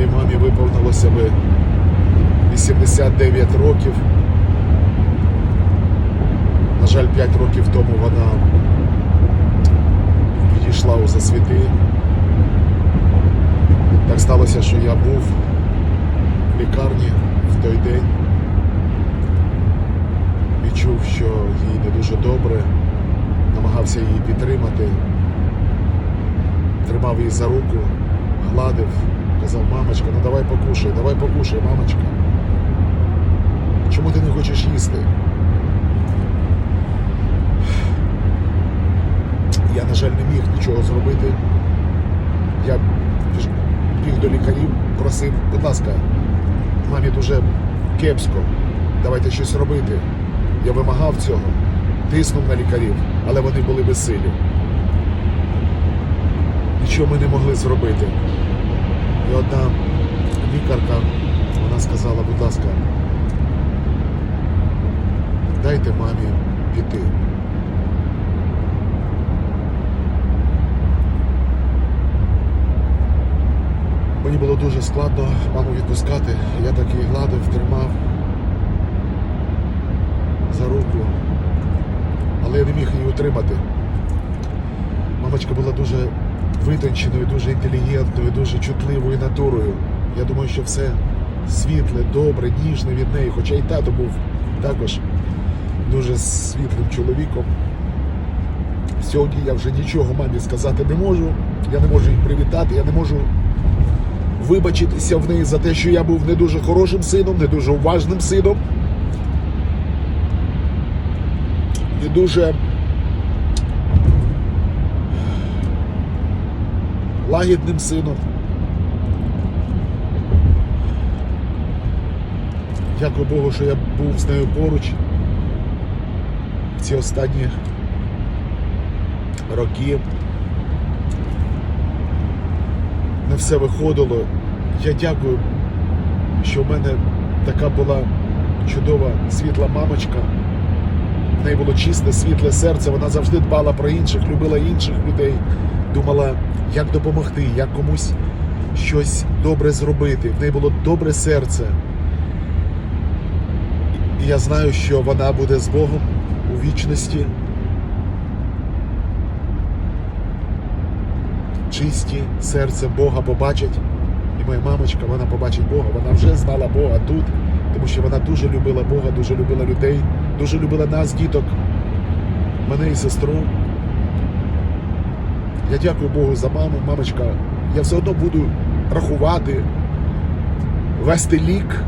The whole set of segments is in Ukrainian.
моїй мамі виповнилося би 89 років. На жаль, 5 років тому вона відійшла у засвіти. Так сталося, що я був в лікарні в той день. Відчув, що їй не дуже добре, намагався її підтримати, тримав її за руку, гладив, казав, мамочка, ну давай покушай, давай покушай, мамочка. Чому ти не хочеш їсти? Я, на жаль, не міг нічого зробити. Я біг до лікарів, просив, будь ласка, мамі дуже кепсько, давайте щось робити. Я вимагав цього, тиснув на лікарів, але вони були безсилі. Нічого ми не могли зробити. І одна лікарка, вона сказала, будь ласка, дайте мамі піти. Мені було дуже складно маму відпускати. Я так її гладив, тримав за руку, але я не міг її утримати. Мамочка була дуже витонченою, дуже інтелігентною, дуже чутливою натурою. Я думаю, що все світле, добре, ніжне від неї, хоча і тато був також дуже світлим чоловіком. Сьогодні я вже нічого мамі сказати не можу. Я не можу її привітати, я не можу вибачитися в неї за те, що я був не дуже хорошим сином, не дуже уважним сином. Не дуже лагідним сином. Дякую Богу, що я був з нею поруч в ці останні роки. Не все виходило. Я дякую, що в мене така була чудова світла мамочка. В неї було чисте, світле серце. Вона завжди дбала про інших, любила інших людей, думала, як допомогти, як комусь щось добре зробити. В неї було добре серце. І я знаю, що вона буде з Богом у вічності. Чисті серце Бога побачать. І моя мамочка, вона побачить Бога. Вона вже знала Бога тут, тому що вона дуже любила Бога, дуже любила людей, дуже любила нас, діток, мене і сестру. Я дякую Богу за маму, мамочка. Я все одно буду рахувати, вести лік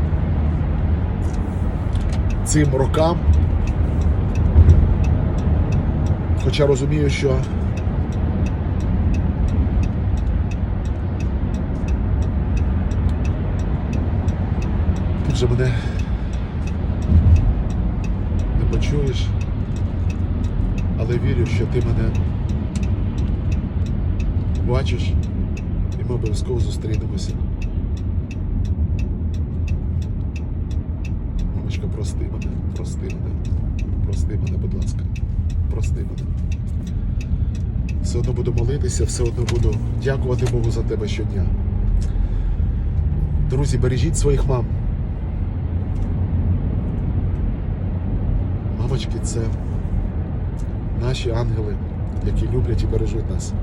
цим рокам. Хоча розумію, що вже мене не почуєш, але вірю, що ти мене бачиш і ми обов'язково зустрінемося. Мамочка, прости мене, прости мене, прости мене, будь ласка, прости мене. Все одно буду молитися, все одно буду дякувати Богу за тебе щодня. Друзі, бережіть своїх мам. Мамочки це наші ангели, які люблять і бережуть нас.